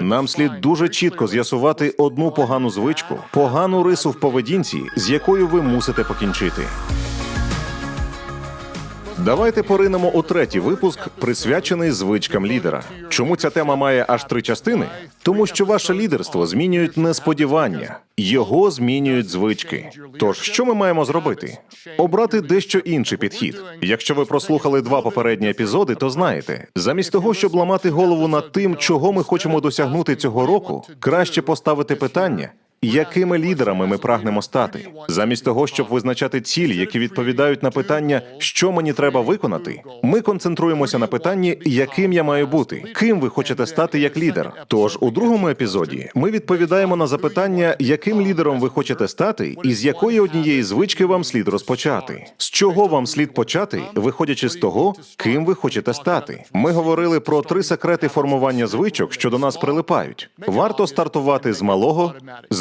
Нам слід дуже чітко з'ясувати одну погану звичку, погану рису в поведінці, з якою ви мусите покінчити. Давайте поринемо у третій випуск, присвячений звичкам лідера. Чому ця тема має аж три частини? Тому що ваше лідерство змінюють не сподівання, його змінюють звички. Тож, що ми маємо зробити? Обрати дещо інший підхід. Якщо ви прослухали два попередні епізоди, то знаєте, замість того, щоб ламати голову над тим, чого ми хочемо досягнути цього року, краще поставити питання. Якими лідерами ми прагнемо стати, замість того, щоб визначати цілі, які відповідають на питання, що мені треба виконати, ми концентруємося на питанні, яким я маю бути, ким ви хочете стати як лідер. Тож у другому епізоді ми відповідаємо на запитання, яким лідером ви хочете стати, і з якої однієї звички вам слід розпочати, з чого вам слід почати, виходячи з того, ким ви хочете стати. Ми говорили про три секрети формування звичок, що до нас прилипають. Варто стартувати з малого,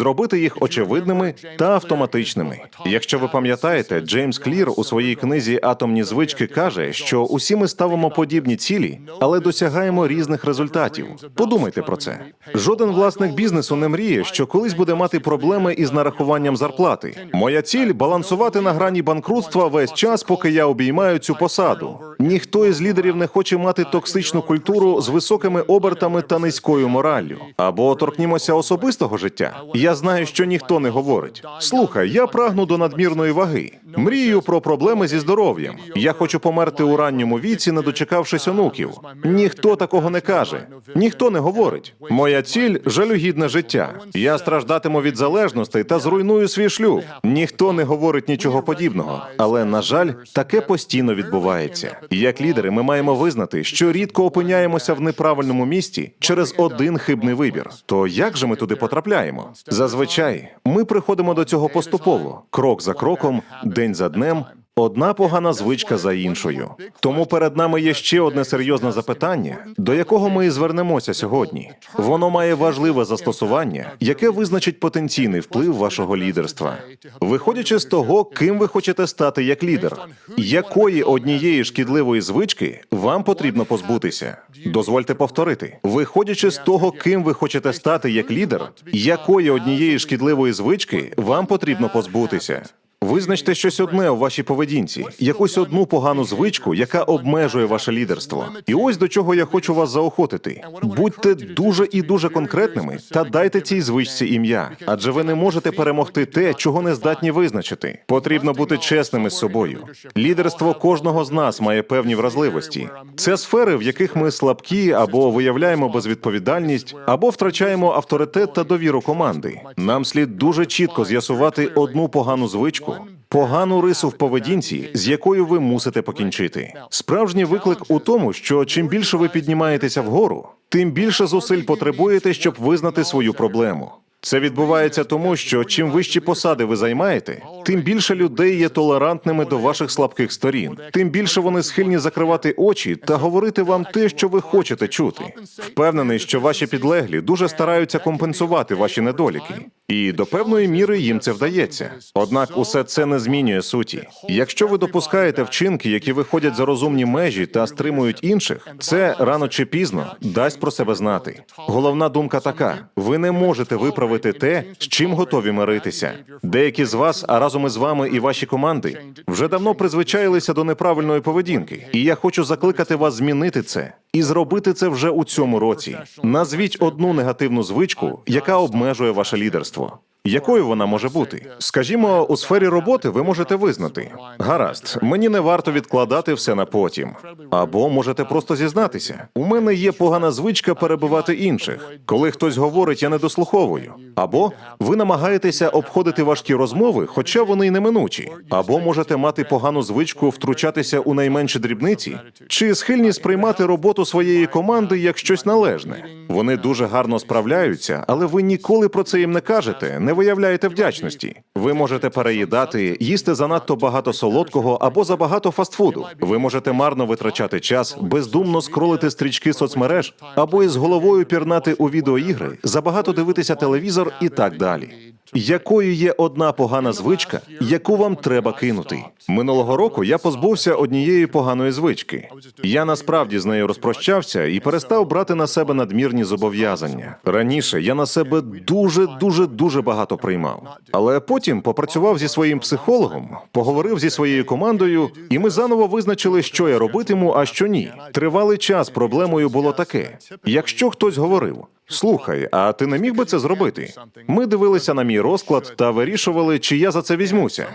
зробити їх очевидними та автоматичними. Якщо ви пам'ятаєте, Джеймс Клір у своїй книзі Атомні звички каже, що усі ми ставимо подібні цілі, але досягаємо різних результатів. Подумайте про це. Жоден власник бізнесу не мріє, що колись буде мати проблеми із нарахуванням зарплати. Моя ціль балансувати на грані банкрутства весь час, поки я обіймаю цю посаду. Ніхто із лідерів не хоче мати токсичну культуру з високими обертами та низькою мораллю. Або торкнімося особистого життя. Я знаю, що ніхто не говорить. Слухай, я прагну до надмірної ваги. Мрію про проблеми зі здоров'ям. Я хочу померти у ранньому віці, не дочекавшись онуків. Ніхто такого не каже. Ніхто не говорить. Моя ціль жалюгідне життя. Я страждатиму від залежностей та зруйную свій шлюб. Ніхто не говорить нічого подібного. Але на жаль, таке постійно відбувається. Як лідери, ми маємо визнати, що рідко опиняємося в неправильному місті через один хибний вибір. То як же ми туди потрапляємо? Зазвичай ми приходимо до цього поступово, крок за кроком, день за днем. Одна погана звичка за іншою. Тому перед нами є ще одне серйозне запитання, до якого ми і звернемося сьогодні. Воно має важливе застосування, яке визначить потенційний вплив вашого лідерства. Виходячи з того, ким ви хочете стати як лідер, якої однієї шкідливої звички вам потрібно позбутися. Дозвольте повторити, виходячи з того, ким ви хочете стати як лідер, якої однієї шкідливої звички вам потрібно позбутися. Визначте щось одне у вашій поведінці, якусь одну погану звичку, яка обмежує ваше лідерство. І ось до чого я хочу вас заохотити. Будьте дуже і дуже конкретними та дайте цій звичці ім'я, адже ви не можете перемогти те, чого не здатні визначити. Потрібно бути чесними з собою. Лідерство кожного з нас має певні вразливості. Це сфери, в яких ми слабкі або виявляємо безвідповідальність, або втрачаємо авторитет та довіру команди. Нам слід дуже чітко з'ясувати одну погану звичку. Погану рису в поведінці, з якою ви мусите покінчити. Справжній виклик у тому, що чим більше ви піднімаєтеся вгору, тим більше зусиль потребуєте, щоб визнати свою проблему. Це відбувається тому, що чим вищі посади ви займаєте, тим більше людей є толерантними до ваших слабких сторін, тим більше вони схильні закривати очі та говорити вам те, що ви хочете чути. Впевнений, що ваші підлеглі дуже стараються компенсувати ваші недоліки, і до певної міри їм це вдається. Однак усе це не змінює суті. Якщо ви допускаєте вчинки, які виходять за розумні межі та стримують інших, це рано чи пізно дасть про себе знати. Головна думка така: ви не можете виправити те, з чим готові миритися. Деякі з вас, а разом із вами і ваші команди, вже давно призвичаїлися до неправильної поведінки, і я хочу закликати вас змінити це і зробити це вже у цьому році. Назвіть одну негативну звичку, яка обмежує ваше лідерство. Якою вона може бути? Скажімо, у сфері роботи ви можете визнати гаразд, мені не варто відкладати все на потім. Або можете просто зізнатися. У мене є погана звичка перебивати інших. Коли хтось говорить, я не дослуховую. Або ви намагаєтеся обходити важкі розмови, хоча вони й неминучі. Або можете мати погану звичку втручатися у найменші дрібниці, чи схильні сприймати роботу своєї команди як щось належне. Вони дуже гарно справляються, але ви ніколи про це їм не кажете, не виявляєте вдячності. Ви можете переїдати, їсти занадто багато солодкого або забагато фастфуду. Ви можете марно витрачати час, бездумно скролити стрічки соцмереж або із головою пірнати у відеоігри, забагато дивитися телевізор і так далі. якою є одна погана звичка, яку вам треба кинути. Минулого року я позбувся однієї поганої звички. Я насправді з нею розпрощався і перестав брати на себе надмірні зобов'язання. Раніше я на себе дуже, дуже, дуже багато приймав. Але потім попрацював зі своїм психологом, поговорив зі своєю командою, і ми заново визначили, що я робитиму, а що ні. Тривалий час проблемою було таке: якщо хтось говорив. Слухай, а ти не міг би це зробити? Ми дивилися на мій розклад та вирішували, чи я за це візьмуся.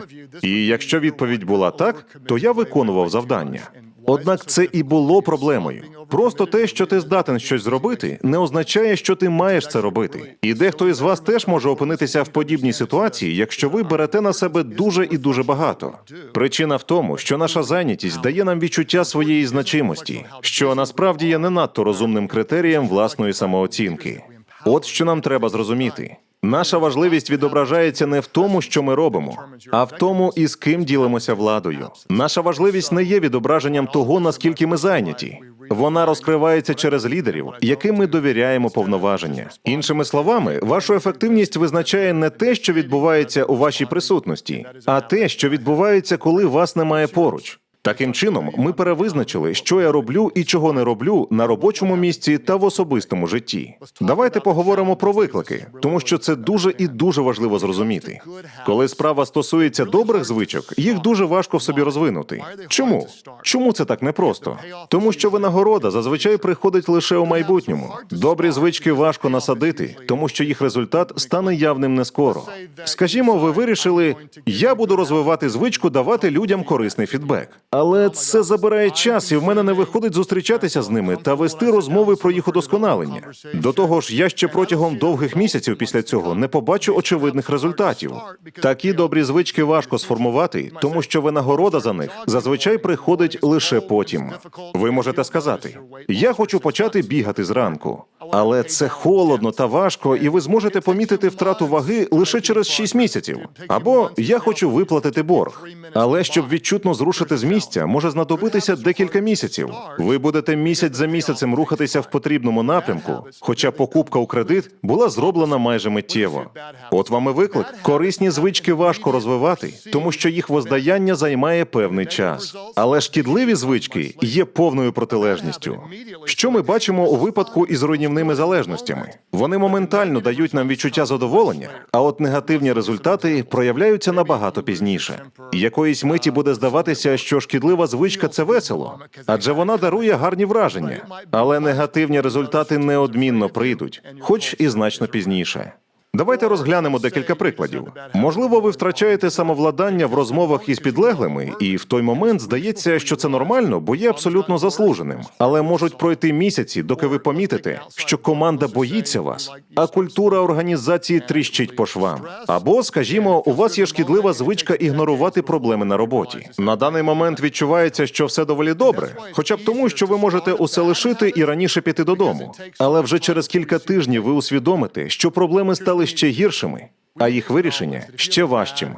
І якщо відповідь була так, то я виконував завдання. Однак це і було проблемою. Просто те, що ти здатен щось зробити, не означає, що ти маєш це робити. І дехто із вас теж може опинитися в подібній ситуації, якщо ви берете на себе дуже і дуже багато. Причина в тому, що наша зайнятість дає нам відчуття своєї значимості, що насправді є не надто розумним критерієм власної самооцінки. От що нам треба зрозуміти. Наша важливість відображається не в тому, що ми робимо, а в тому, із ким ділимося владою. Наша важливість не є відображенням того, наскільки ми зайняті. Вона розкривається через лідерів, яким ми довіряємо повноваження. Іншими словами, вашу ефективність визначає не те, що відбувається у вашій присутності, а те, що відбувається, коли вас немає поруч. Таким чином, ми перевизначили, що я роблю і чого не роблю на робочому місці та в особистому житті. Давайте поговоримо про виклики, тому що це дуже і дуже важливо зрозуміти. Коли справа стосується добрих звичок, їх дуже важко в собі розвинути. Чому? Чому це так непросто? Тому що винагорода зазвичай приходить лише у майбутньому. Добрі звички важко насадити, тому що їх результат стане явним не скоро. Скажімо, ви вирішили, я буду розвивати звичку давати людям корисний фідбек. Але це забирає час, і в мене не виходить зустрічатися з ними та вести розмови про їх удосконалення. До того ж, я ще протягом довгих місяців після цього не побачу очевидних результатів. Такі добрі звички важко сформувати, тому що винагорода за них зазвичай приходить лише потім. Ви можете сказати: я хочу почати бігати зранку, але це холодно та важко, і ви зможете помітити втрату ваги лише через 6 місяців. Або я хочу виплатити борг. Але щоб відчутно зрушити з місця, може знадобитися декілька місяців. Ви будете місяць за місяцем рухатися в потрібному напрямку, хоча покупка у кредит була зроблена майже миттєво. От вам і виклик. Корисні звички важко розвивати, тому що їх воздаяння займає певний час. Але шкідливі звички є повною протилежністю. Що ми бачимо у випадку із руйнівними залежностями? Вони моментально дають нам відчуття задоволення, а от негативні результати проявляються набагато пізніше. Якоїсь миті буде здаватися, що шкідлива звичка це весело, адже вона дарує гарні враження, але негативні результати неодмінно прийдуть, хоч і значно пізніше. Давайте розглянемо декілька прикладів. Можливо, ви втрачаєте самовладання в розмовах із підлеглими, і в той момент здається, що це нормально, бо є абсолютно заслуженим. Але можуть пройти місяці, доки ви помітите, що команда боїться вас, а культура організації тріщить по швам. Або, скажімо, у вас є шкідлива звичка ігнорувати проблеми на роботі. На даний момент відчувається, що все доволі добре, хоча б тому, що ви можете усе лишити і раніше піти додому. Але вже через кілька тижнів ви усвідомите, що проблеми стали ще гіршими, а їх вирішення ще важчим.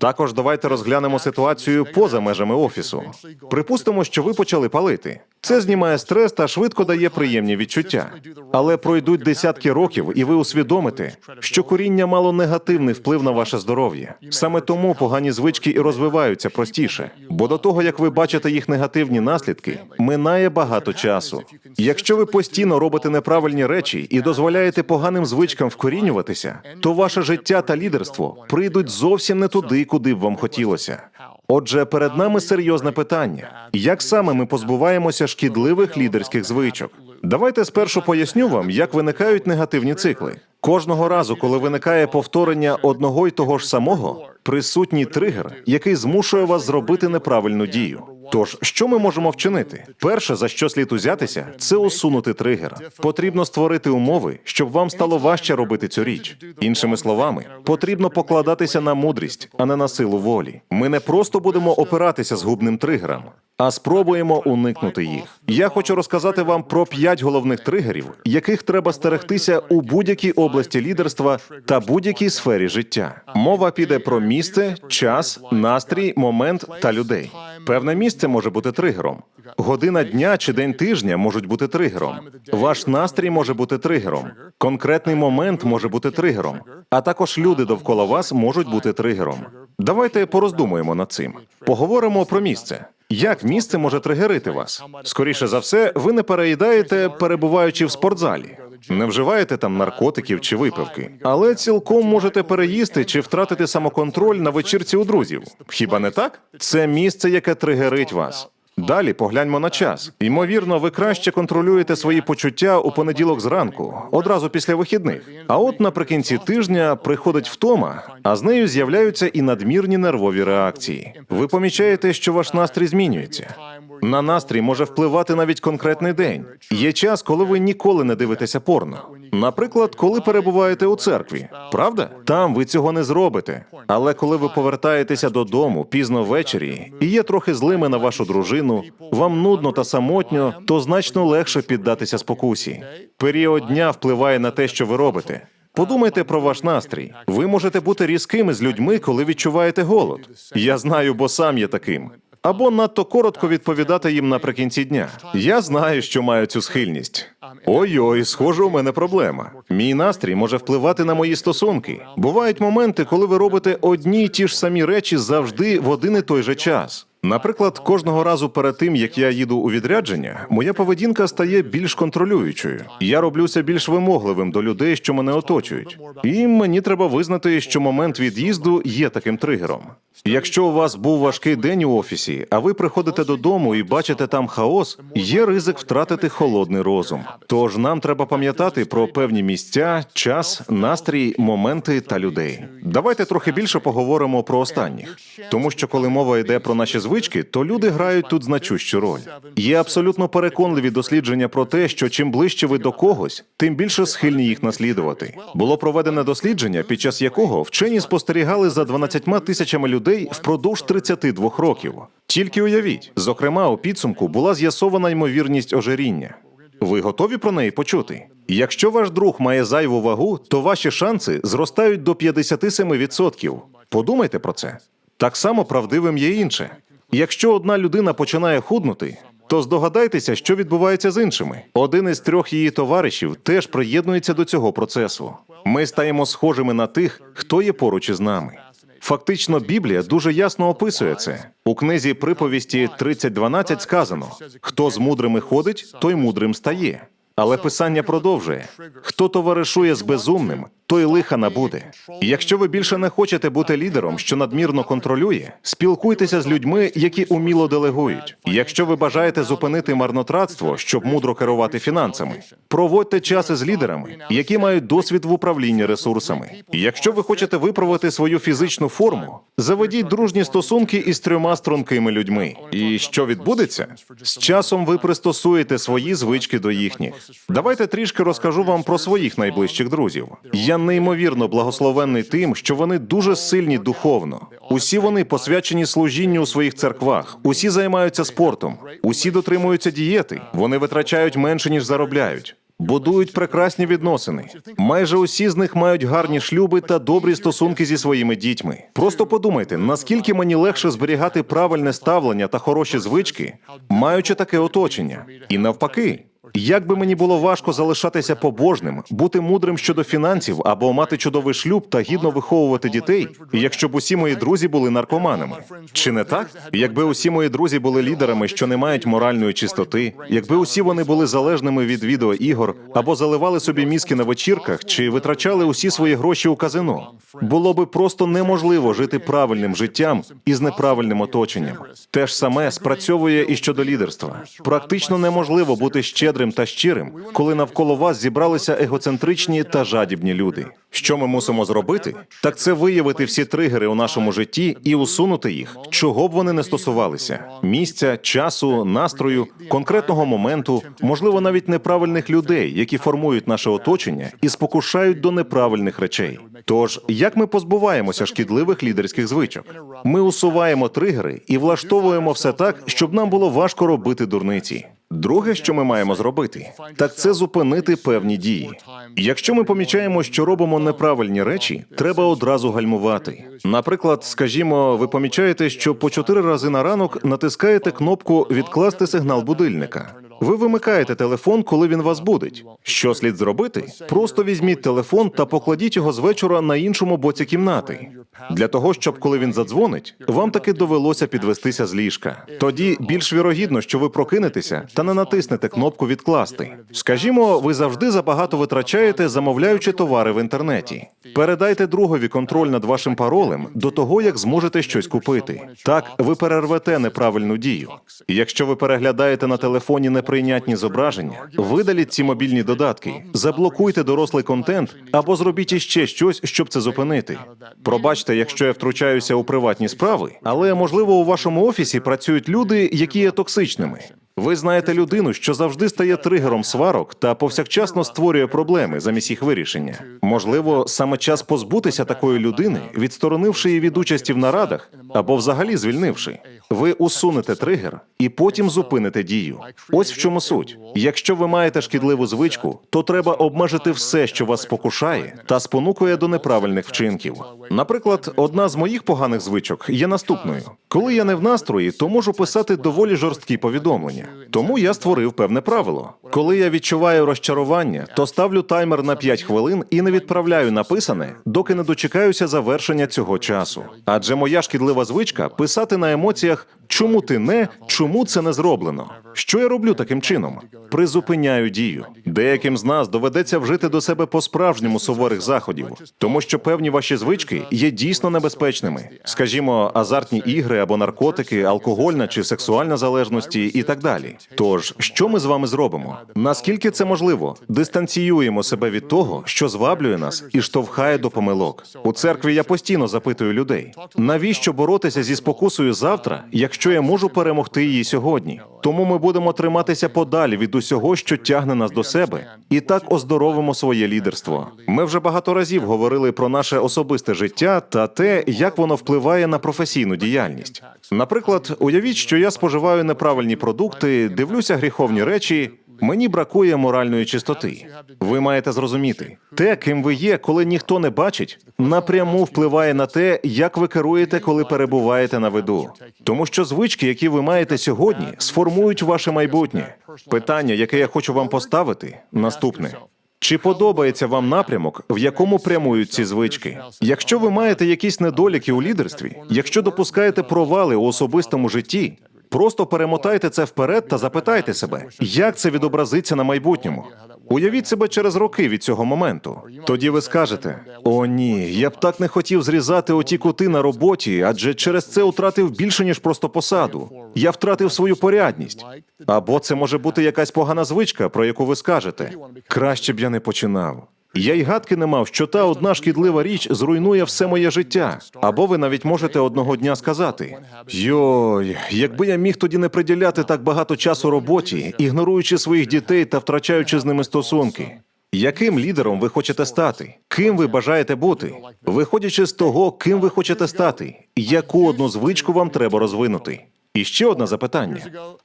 Також давайте розглянемо ситуацію поза межами офісу. Припустимо, що ви почали палити. Це знімає стрес та швидко дає приємні відчуття. Але пройдуть десятки років, і ви усвідомите, що коріння мало негативний вплив на ваше здоров'я. Саме тому погані звички і розвиваються простіше. Бо до того, як ви бачите їх негативні наслідки, минає багато часу. Якщо ви постійно робите неправильні речі і дозволяєте поганим звичкам вкорінюватися, то ваше життя та лідерство прийдуть зовсім не туди, куди б вам хотілося. Отже, перед нами серйозне питання: як саме ми позбуваємося шкідливих лідерських звичок? Давайте спершу поясню вам, як виникають негативні цикли. Кожного разу, коли виникає повторення одного й того ж самого, присутній тригер, який змушує вас зробити неправильну дію. Тож, що ми можемо вчинити? Перше, за що слід узятися, це усунути тригер. Потрібно створити умови, щоб вам стало важче робити цю річ. Іншими словами, потрібно покладатися на мудрість, а не на силу волі. Ми не просто будемо опиратися згубним тригерам, а спробуємо уникнути їх. Я хочу розказати вам про п'ять головних тригерів, яких треба стерегтися у будь-якій області лідерства та будь-якій сфері життя. Мова піде про місце, час, настрій, момент та людей. Певне місце може бути тригером. Година дня чи день тижня можуть бути тригером. Ваш настрій може бути тригером. Конкретний момент може бути тригером. А також люди довкола вас можуть бути тригером. Давайте пороздумуємо над цим. Поговоримо про місце. Як місце може тригерити вас? Скоріше за все, ви не переїдаєте, перебуваючи в спортзалі. Не вживаєте там наркотиків чи випивки, але цілком можете переїсти чи втратити самоконтроль на вечірці у друзів. Хіба не так? Це місце, яке тригерить вас. Далі погляньмо на час. Ймовірно, ви краще контролюєте свої почуття у понеділок зранку, одразу після вихідних. А от наприкінці тижня приходить втома, а з нею з'являються і надмірні нервові реакції. Ви помічаєте, що ваш настрій змінюється. На настрій може впливати навіть конкретний день. Є час, коли ви ніколи не дивитеся порно. Наприклад, коли перебуваєте у церкві, правда? Там ви цього не зробите. Але коли ви повертаєтеся додому пізно ввечері і є трохи злими на вашу дружину, вам нудно та самотньо, то значно легше піддатися спокусі. Період дня впливає на те, що ви робите. Подумайте про ваш настрій. Ви можете бути різкими з людьми, коли відчуваєте голод. Я знаю, бо сам є таким. Або надто коротко відповідати їм наприкінці дня. Я знаю, що маю цю схильність. Ой-ой, схоже, у мене проблема. Мій настрій може впливати на мої стосунки. Бувають моменти, коли ви робите одні й ті ж самі речі завжди в один і той же час. Наприклад, кожного разу перед тим, як я їду у відрядження, моя поведінка стає більш контролюючою. Я роблюся більш вимогливим до людей, що мене оточують. І мені треба визнати, що момент від'їзду є таким тригером. Якщо у вас був важкий день у офісі, а ви приходите додому і бачите там хаос, є ризик втратити холодний розум. Тож нам треба пам'ятати про певні місця, час, настрій, моменти та людей. Давайте трохи більше поговоримо про останніх, тому що коли мова йде про наші звички, то люди грають тут значущу роль. Є абсолютно переконливі дослідження про те, що чим ближче ви до когось, тим більше схильні їх наслідувати. Було проведене дослідження, під час якого вчені спостерігали за 12 тисячами людей впродовж 32 років. Тільки уявіть, зокрема, у підсумку була з'ясована ймовірність ожиріння. Ви готові про неї почути? Якщо ваш друг має зайву вагу, то ваші шанси зростають до 57%. Подумайте про це. Так само правдивим є інше. Якщо одна людина починає худнути, то здогадайтеся, що відбувається з іншими. Один із трьох її товаришів теж приєднується до цього процесу. Ми стаємо схожими на тих, хто є поруч із нами. Фактично, Біблія дуже ясно описує це. У книзі приповісті 30.12 сказано: хто з мудрими ходить, той мудрим стає. Але писання продовжує: хто товаришує з безумним, той лиха набуде. Якщо ви більше не хочете бути лідером, що надмірно контролює, спілкуйтеся з людьми, які уміло делегують. Якщо ви бажаєте зупинити марнотратство, щоб мудро керувати фінансами, проводьте час із лідерами, які мають досвід в управлінні ресурсами. Якщо ви хочете виправити свою фізичну форму, заведіть дружні стосунки із трьома стрункими людьми. І що відбудеться? З часом ви пристосуєте свої звички до їхніх. Давайте трішки розкажу вам про своїх найближчих друзів. Я неймовірно благословенний тим, що вони дуже сильні духовно. Усі вони посвячені служінню у своїх церквах, усі займаються спортом, усі дотримуються дієти. Вони витрачають менше ніж заробляють. Будують прекрасні відносини. Майже усі з них мають гарні шлюби та добрі стосунки зі своїми дітьми. Просто подумайте, наскільки мені легше зберігати правильне ставлення та хороші звички, маючи таке оточення, і навпаки. Як би мені було важко залишатися побожним, бути мудрим щодо фінансів або мати чудовий шлюб та гідно виховувати дітей, якщо б усі мої друзі були наркоманами, чи не так? Якби усі мої друзі були лідерами, що не мають моральної чистоти, якби усі вони були залежними від відеоігор або заливали собі мізки на вечірках, чи витрачали усі свої гроші у казино, було би просто неможливо жити правильним життям із неправильним оточенням. Те ж саме спрацьовує і щодо лідерства. Практично неможливо бути щедрим та щирим, коли навколо вас зібралися егоцентричні та жадібні люди. Що ми мусимо зробити? Так це виявити всі тригери у нашому житті і усунути їх, чого б вони не стосувалися: місця, часу, настрою, конкретного моменту, можливо, навіть неправильних людей, які формують наше оточення і спокушають до неправильних речей. Тож, як ми позбуваємося шкідливих лідерських звичок? Ми усуваємо тригери і влаштовуємо все так, щоб нам було важко робити дурниці. Друге, що ми маємо зробити, так це зупинити певні дії. Якщо ми помічаємо, що робимо неправильні речі, треба одразу гальмувати. Наприклад, скажімо, ви помічаєте, що по чотири рази на ранок натискаєте кнопку відкласти сигнал будильника. Ви вимикаєте телефон, коли він вас будить. Що слід зробити? Просто візьміть телефон та покладіть його з вечора на іншому боці кімнати. Для того, щоб коли він задзвонить, вам таки довелося підвестися з ліжка. Тоді більш вірогідно, що ви прокинетеся та не натиснете кнопку відкласти. Скажімо, ви завжди забагато витрачаєте, замовляючи товари в інтернеті. Передайте другові контроль над вашим паролем до того, як зможете щось купити. Так ви перервете неправильну дію. Якщо ви переглядаєте на телефоні неприйнятні зображення, видаліть ці мобільні додатки, заблокуйте дорослий контент або зробіть іще щось, щоб це зупинити. Пробачте, якщо я втручаюся у приватні справи, але можливо у вашому офісі працюють люди, які є токсичними. Ви знаєте людину, що завжди стає тригером сварок та повсякчасно створює проблеми замість їх вирішення. Можливо, саме час позбутися такої людини, відсторонивши її від участі в нарадах або взагалі звільнивши. Ви усунете тригер і потім зупините дію. Ось в чому суть. Якщо ви маєте шкідливу звичку, то треба обмежити все, що вас спокушає, та спонукує до неправильних вчинків. Наприклад, одна з моїх поганих звичок є наступною: коли я не в настрої, то можу писати доволі жорсткі повідомлення. Тому я створив певне правило. Коли я відчуваю розчарування, то ставлю таймер на 5 хвилин і не відправляю написане, доки не дочекаюся завершення цього часу. Адже моя шкідлива звичка писати на емоціях, чому ти не, чому це не зроблено. Що я роблю таким чином? Призупиняю дію. Деяким з нас доведеться вжити до себе по-справжньому суворих заходів, тому що певні ваші звички є дійсно небезпечними. Скажімо, азартні ігри або наркотики, алкогольна чи сексуальна залежності і так далі. Тож, що ми з вами зробимо? Наскільки це можливо? Дистанціюємо себе від того, що зваблює нас і штовхає до помилок. У церкві я постійно запитую людей: навіщо боротися зі спокусою завтра, якщо я можу перемогти її сьогодні? Тому ми будемо триматися подалі від усього, що тягне нас до себе, і так оздоровимо своє лідерство. Ми вже багато разів говорили про наше особисте життя та те, як воно впливає на професійну діяльність. Наприклад, уявіть, що я споживаю неправильні продукти, дивлюся гріховні речі. Мені бракує моральної чистоти. Ви маєте зрозуміти, те, ким ви є, коли ніхто не бачить, напряму впливає на те, як ви керуєте, коли перебуваєте на виду. Тому що звички, які ви маєте сьогодні, сформують ваше майбутнє. Питання, яке я хочу вам поставити, наступне. Чи подобається вам напрямок, в якому прямують ці звички? Якщо ви маєте якісь недоліки у лідерстві, якщо допускаєте провали у особистому житті, просто перемотайте це вперед та запитайте себе, як це відобразиться на майбутньому. Уявіть себе через роки від цього моменту. Тоді ви скажете: о, ні, я б так не хотів зрізати оті кути на роботі, адже через це втратив більше ніж просто посаду. Я втратив свою порядність. Або це може бути якась погана звичка, про яку ви скажете. Краще б я не починав. Я й гадки не мав, що та одна шкідлива річ зруйнує все моє життя. Або ви навіть можете одного дня сказати: Йой, якби я міг тоді не приділяти так багато часу роботі, ігноруючи своїх дітей та втрачаючи з ними стосунки. Яким лідером ви хочете стати? Ким ви бажаєте бути? Виходячи з того, ким ви хочете стати, яку одну звичку вам треба розвинути? І ще одне запитання: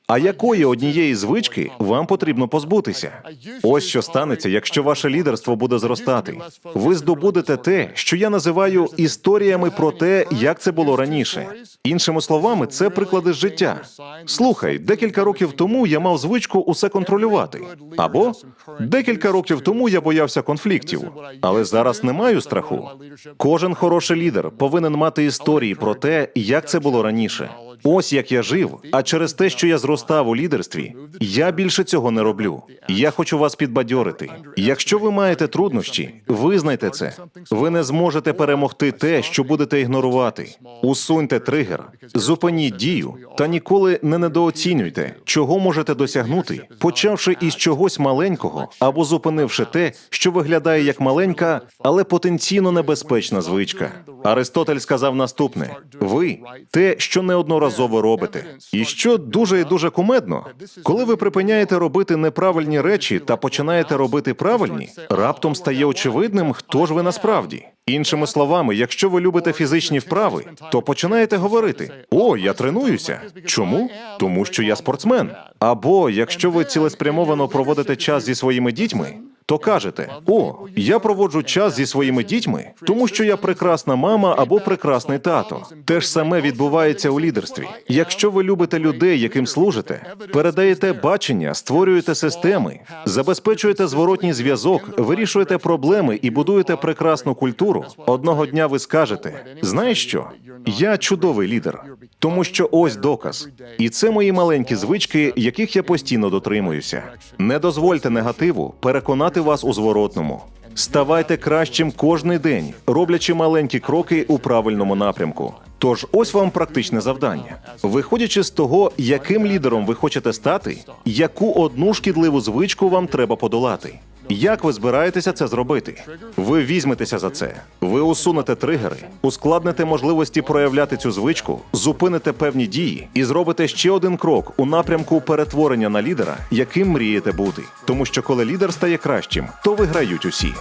а якої однієї звички вам потрібно позбутися? Ось що станеться, якщо ваше лідерство буде зростати. Ви здобудете те, що я називаю історіями про те, як це було раніше. Іншими словами, це приклади з життя. Слухай, декілька років тому я мав звичку усе контролювати. Або декілька років тому я боявся конфліктів, але зараз не маю страху. Кожен хороший лідер повинен мати історії про те, як це було раніше. Ось як я жив, а через те, що я зростав у лідерстві, я більше цього не роблю. Я хочу вас підбадьорити. Якщо ви маєте труднощі, визнайте це. Ви не зможете перемогти те, що будете ігнорувати. Усуньте тригер, зупиніть дію та ніколи не недооцінюйте, чого можете досягнути, почавши із чогось маленького або зупинивши те, що виглядає як маленька, але потенційно небезпечна звичка. Аристотель сказав наступне: ви те, що неодноразово робите, і що дуже і дуже кумедно, коли ви припиняєте робити неправильні речі та починаєте робити правильні, раптом стає очевидним, хто ж ви насправді. Іншими словами, якщо ви любите фізичні вправи, то починаєте говорити: О, я тренуюся. Чому? Тому що я спортсмен. Або якщо ви цілеспрямовано проводите час зі своїми дітьми, то кажете: О, я проводжу час зі своїми дітьми, тому що я прекрасна мама або прекрасний тато. Те ж саме відбувається у лідерстві. Якщо ви любите людей, яким служите, передаєте бачення, створюєте системи, забезпечуєте зворотній зв'язок, вирішуєте проблеми і будуєте прекрасну культуру. Одного дня ви скажете: знаєш що? Я чудовий лідер, тому що ось доказ. І це мої маленькі звички, яких я постійно дотримуюся. Не дозвольте негативу переконати вас у зворотному. Ставайте кращим кожний день, роблячи маленькі кроки у правильному напрямку. Тож ось вам практичне завдання. Виходячи з того, яким лідером ви хочете стати, яку одну шкідливу звичку вам треба подолати. Як ви збираєтеся це зробити? Ви візьметеся за це, ви усунете тригери, ускладните можливості проявляти цю звичку, зупините певні дії і зробите ще один крок у напрямку перетворення на лідера, яким мрієте бути. Тому що коли лідер стає кращим, то виграють усі.